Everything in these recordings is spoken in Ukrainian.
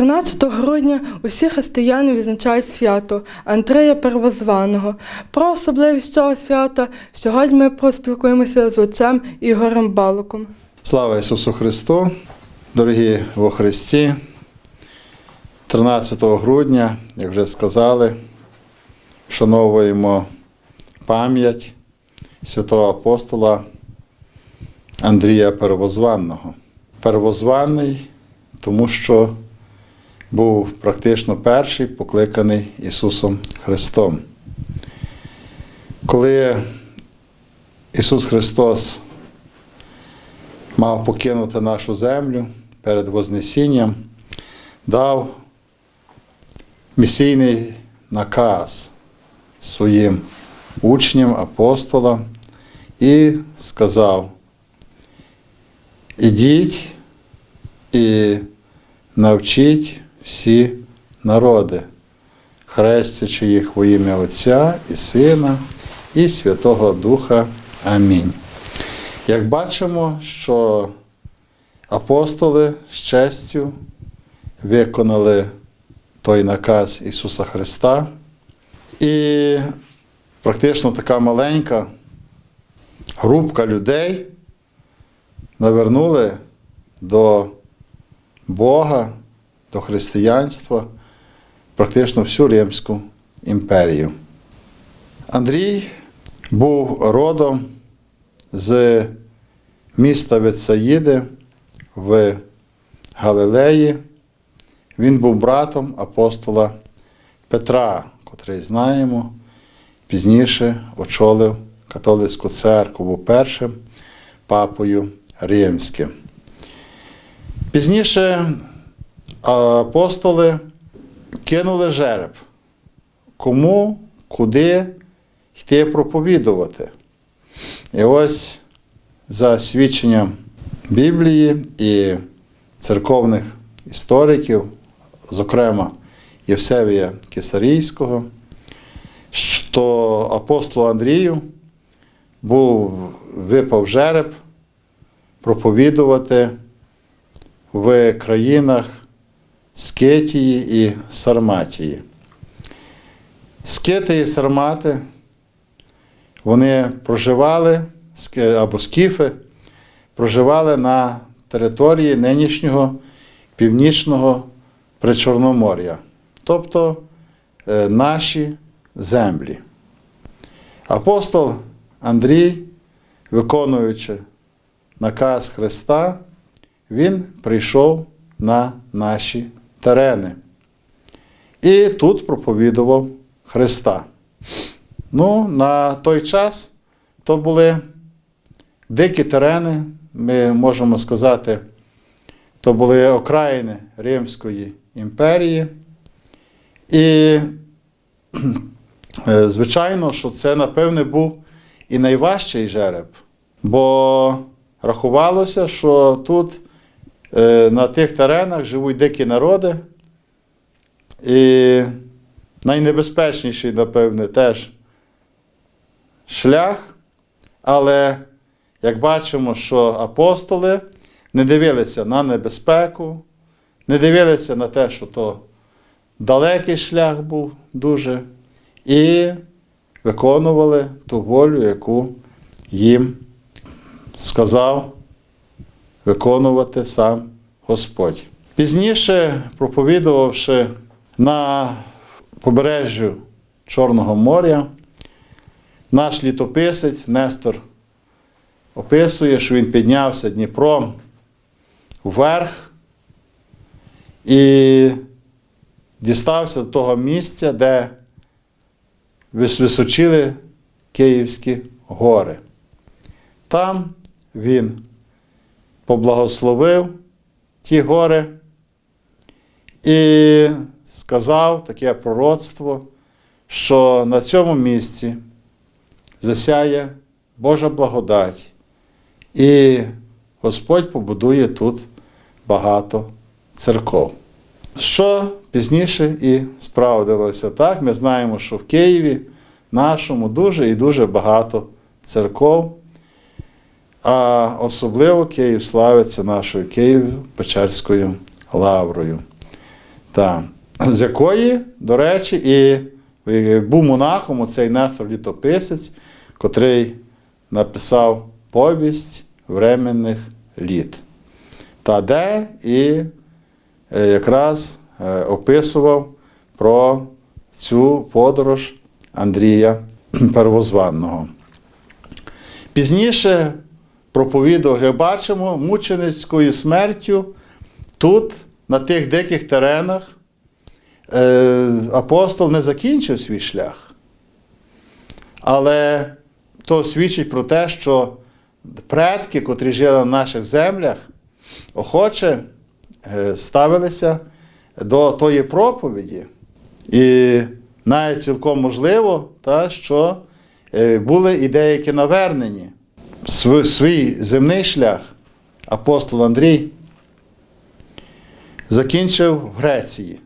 13 грудня усі християни відзначають свято Андрея Первозваного. Про особливість цього свята сьогодні ми поспілкуємося з отцем Ігорем Балуком. Слава Ісусу Христу! Дорогі во Христі! 13 грудня, як вже сказали, вшановуємо пам'ять святого апостола Андрія Первозванного. Первозваний, тому що був практично перший покликаний Ісусом Христом. Коли Ісус Христос мав покинути нашу землю перед Вознесінням, дав місійний наказ своїм учням, апостолам і сказав: ідіть і навчіть всі народи, хрестячи їх во ім'я Отця і Сина і Святого Духа. Амінь. Як бачимо, що апостоли з честю виконали той наказ Ісуса Христа, і практично така маленька групка людей навернули до Бога, до християнства практично всю Римську імперію. Андрій був родом з міста Вецаїди в Галилеї. Він був братом апостола Петра, котрий знаємо, пізніше очолив католицьку церкву, був першим папою римським. Пізніше апостоли кинули жереб, кому, куди йти проповідувати. І ось за свідченням Біблії і церковних істориків, зокрема Євсевія Кесарійського, що апостолу Андрію був випав жереб проповідувати в країнах Скетії і Сарматії. Скети і Сармати вони проживали або скіфи проживали на території нинішнього північного Причорномор'я, тобто е, наші землі. Апостол Андрій, виконуючи наказ Христа, він прийшов на наші терени. І тут проповідував Христа. Ну, на той час то були дикі терени, ми можемо сказати, то були окраїни Римської імперії. І, е, звичайно, що це, напевне, був і найважчий жереб, бо рахувалося, що тут на тих теренах живуть дикі народи. І найнебезпечніший, напевне, теж шлях, але як бачимо, що апостоли не дивилися на небезпеку, не дивилися на те, що то далекий шлях був дуже, і виконували ту волю, яку їм сказав виконувати сам Господь. Пізніше, проповідувавши на побережжю Чорного моря, наш літописець Нестор описує, що він піднявся Дніпром вверх і дістався до того місця, де височили Київські гори. Там він поблагословив ті гори і сказав таке пророцтво, що на цьому місці засяє Божа благодать, і Господь побудує тут багато церков. Що пізніше і справдилося так. Ми знаємо, що в Києві нашому дуже і дуже багато церков, а особливо Київ славиться нашою Києво-Печерською лаврою. Та, з якої, до речі, і був монахом оцей Нестор Літописець, котрий написав повість временних літ. Та де і е, якраз е, описував про цю подорож Андрія Первозванного. Пізніше проповідав, як бачимо, мученицькою смертю тут, на тих диких теренах, е, апостол не закінчив свій шлях. Але то свідчить про те, що предки, котрі жили на наших землях, охоче е, ставилися до тої проповіді. І навіть цілком можливо, та, що е, були і деякі навернені. Св- Свій земний шлях апостол Андрій закінчив в Греції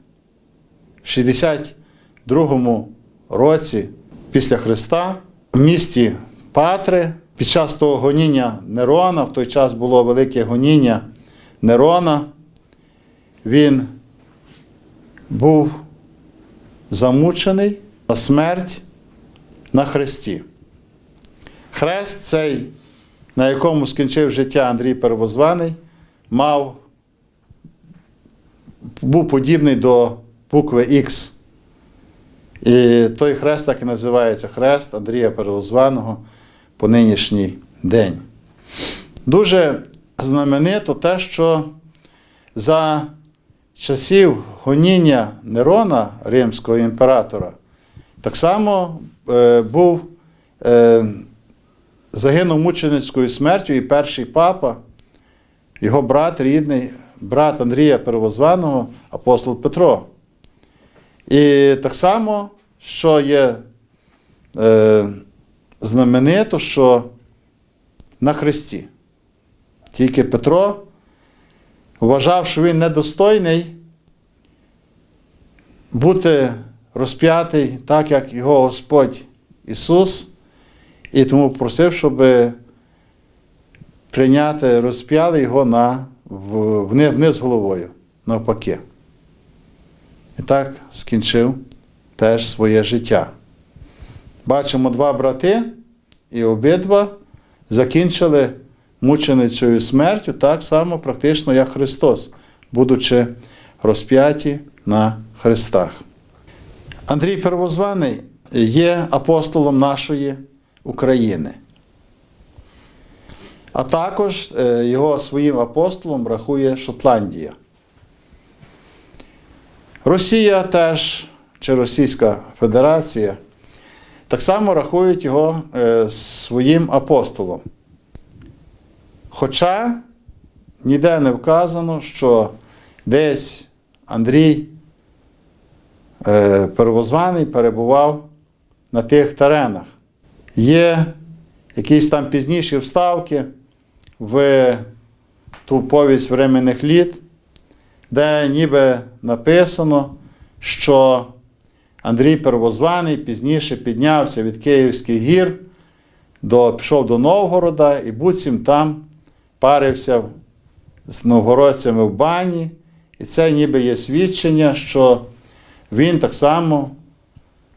в 62 році після Христа в місті Патри під час того гоніння Нерона, в той час було велике гоніння Нерона, він був замучений на смерть на хресті. Хрест цей, на якому скінчив життя Андрій Первозваний, мав, був подібний до букви Х. І той хрест так і називається хрест Андрія Первозваного по нинішній день. Дуже знаменито те, що за часів гоніння Нерона, римського імператора, так само е, був, е, загинув мученицькою смертю і перший папа, його брат рідний, брат Андрія Первозваного, апостол Петро. І так само, що є е, знаменито, що на Христі. Тільки Петро вважав, що він недостойний бути розп'ятий так, як його Господь Ісус, і тому просив, щоб прийняти, розп'яли його на, вниз головою, навпаки. І так скінчив теж своє життя. Бачимо два брати, і обидва закінчили мученицею смертю так само практично, як Христос, будучи розп'яті на хрестах. Андрій Первозваний є апостолом нашої України. А також е, його своїм апостолом рахує Шотландія. Росія теж, чи Російська Федерація, так само рахують його е, своїм апостолом. Хоча ніде не вказано, що десь Андрій е, Первозваний перебував на тих теренах. Є якісь там пізніші вставки в ту повість временних літ, де ніби написано, що Андрій Первозваний пізніше піднявся від Київських гір, до, пішов до Новгорода і буцім там парився з новгородцями в бані. І це ніби є свідчення, що він так само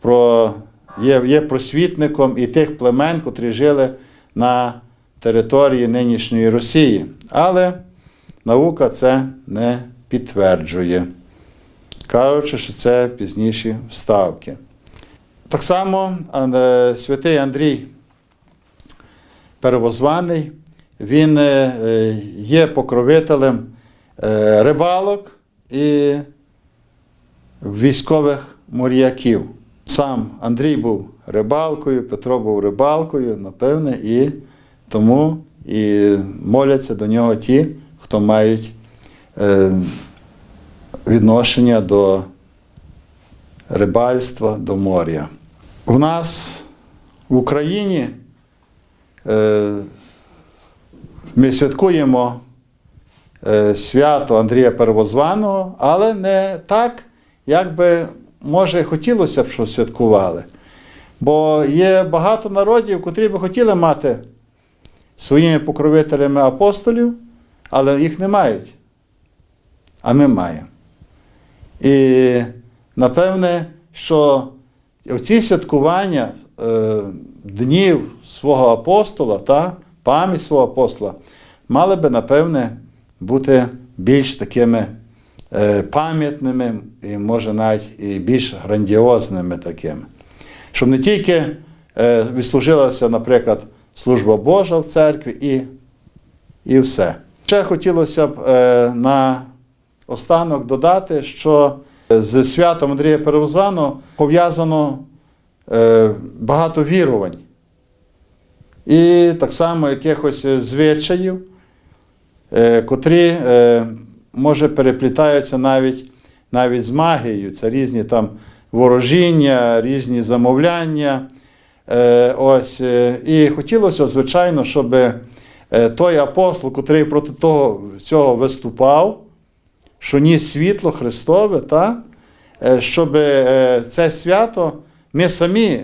про, є, є просвітником і тих племен, котрі жили на території нинішньої Росії. Але наука це не підтверджує, кажучи, що це пізніші вставки. Так само е, святий Андрій Первозваний, він е, е, є покровителем рибалок і військових моряків. Сам Андрій був рибалкою, Петро був рибалкою, напевне, і тому і моляться до нього ті, хто мають е, відношення до рибальства, до моря. У нас в Україні е, ми святкуємо е, свято Андрія Первозваного, але не так, як би може хотілося б, щоб святкували. Бо є багато народів, котрі би хотіли мати своїми покровителями апостолів, але їх не мають. А ми маємо. І напевне, що ці святкування е, днів свого апостола та пам'ять свого апостола мали би, напевне, бути більш такими пам'ятними і, може, навіть і більш грандіозними такими. Щоб не тільки е, відслужилася, наприклад, служба Божа в церкві і, і все. Ще хотілося б е, на останок додати, що з святом Андрія Перевозваного пов'язано е, багато вірувань. І так само якихось е, звичаїв, е, котрі, е, може, переплітаються навіть, навіть з магією. Це різні там ворожіння, різні замовляння. Е, ось, е, і хотілося, звичайно, щоб е, той апостол, котрий проти того цього виступав, що ніс світло Христове, та? е, щоб це свято ми самі,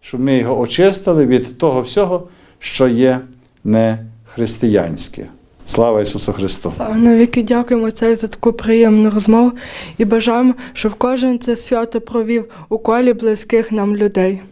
щоб ми його очистили від того всього, що є не християнське. Слава Ісусу Христу! Навіки дякуємо цей за таку приємну розмову і бажаємо, щоб кожен це свято провів у колі близьких нам людей.